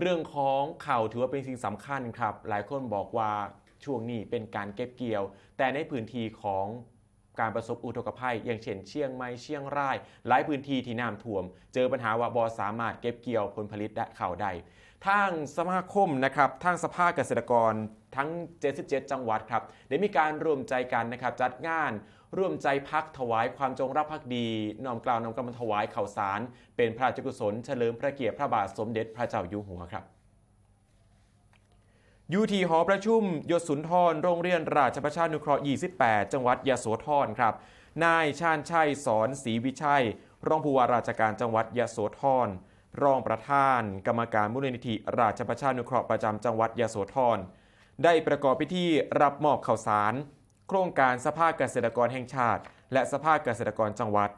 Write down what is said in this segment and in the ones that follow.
เรื่องของข่าวถือว่าเป็นสิ่งสำคัญครับ หลายคนบอกว่าช่วงนี้เป็นการเก็บเกี่ยว แต่ในพื้นที่ของ การประสบอุทกภัย อย่างเช่นเชียงใหม่เชียงราย หลายพื้นที่ที่น้ำท่วม เจอปัญหาว่าบอสามารถเก็บเกี่ยวผลผลิตได้ข่าวใดทางสมาคมนะครับทางสภาเกษตรกรทั้ง 77 จังหวัดครับได้มีการรวมใจกันนะครับจัดงานร่วมใจพักถวายความจงรักภักดีน้อมกล่าวนำกำลังถวายข่าวสาร เป็นพระราชกุศลเฉลิมพระเกียรติพระบาทสมเด็จพระเจ้าอยู่หัวครับ ยูทีหอประชุมยศสุนทร โรงเรียนราชประชานุเคราะห์ 28 จังหวัดยโสธรครับ นายชาญชัยสอนศรีวิชัย รองผู้ว่าราชการจังหวัดยโสธร รองประธาน กรรมการมูลนิธิราชประชานุเคราะห์ประจำจังหวัดยโสธร ได้ประกอบพิธีรับมอบข่าวสาร โครงการสภาเกษตรกรแห่งชาติ และสภาเกษตรกรจังหวัด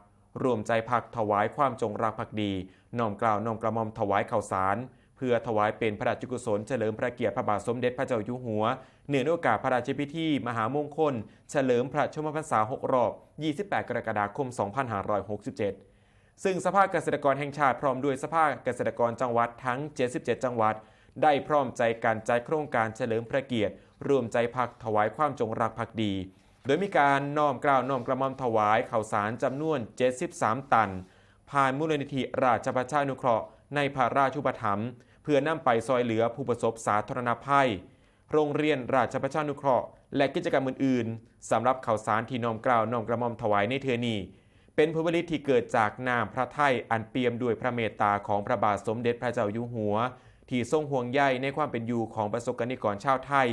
รวมใจพักถวายความจงรักภักดีน้อมกล่าวน้อมกระหม่อมถวายข่าวสาร เพื่อถวายเป็นพระราชกุศลเฉลิมพระเกียรติพระบาทสมเด็จพระเจ้าอยู่หัว เนื่องในโอกาสพระราชพิธี มหามงคล เฉลิมพระชมพรรษา 6 รอบ 28 กรกฎาคม 2567 ซึ่งสภาเกษตรกรแห่งชาติพร้อมด้วยสภาเกษตรกรจังหวัดทั้ง 77 จังหวัด ได้พร้อมใจกันจัดโครงการเฉลิมพระเกียรติรวมใจพักถวายความจงรักภักดี โดยมีการน้อมกล่าวน้อมกระหม่อมถวายข่าวสารจำนวน 73 ตัน ผ่านมูลนิธิราชประชานุเคราะห์ ในพระราชุปถัมภ์เพื่อนำไปซอยเหลือผู้ประสบสาธารณภัย โรงเรียนราชประชานุเคราะห์ และกิจกรรมอื่นๆสำหรับข่าวสารที่น้อมกล่าวน้อมกระหม่อมถวายในเทือนี้เป็นผลผลิตที่เกิดจากนามพระไทยอันเปี่ยมด้วยพระเมตตาของพระบาทสมเด็จพระเจ้าอยู่หัว ที่ทรงห่วงใยในความเป็นอยู่ของประสบกนิกรชาวไทย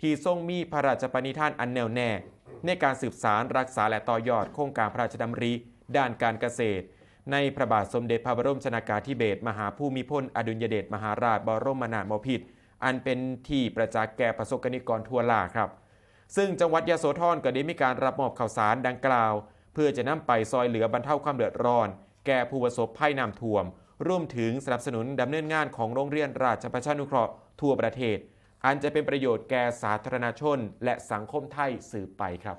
ที่ทรงมีพระราชปณิธานอันแน่วแน่ ในการสืบสารรักษาและต่อยอดโครงการพระราชดำริ ด้านการเกษตร ในพระบาทสมเด็จพระบรมชนากาธิเบศรมหาภูมิพลอดุลยเดชมหาราชบรมนาถบพิตรอันเป็นที่ประจักษ์แก่ประสบกนิกรทั่วลาครับ ซึ่งจังหวัดยโสธรก็ได้มีการรับมอบข่าวสารดังกล่าว เพื่อจะนำไปซอยเหลือบรรเทาความเดือดร้อน แก่ผู้ประสบภัยน้ำท่วม ร่วมถึงสนับสนุนดำเนินงานของโรงเรียนราชประชานุเคราะห์ทั่วประเทศ อันจะเป็นประโยชน์แก่สาธารณชน และสังคมไทยสืบไปครับ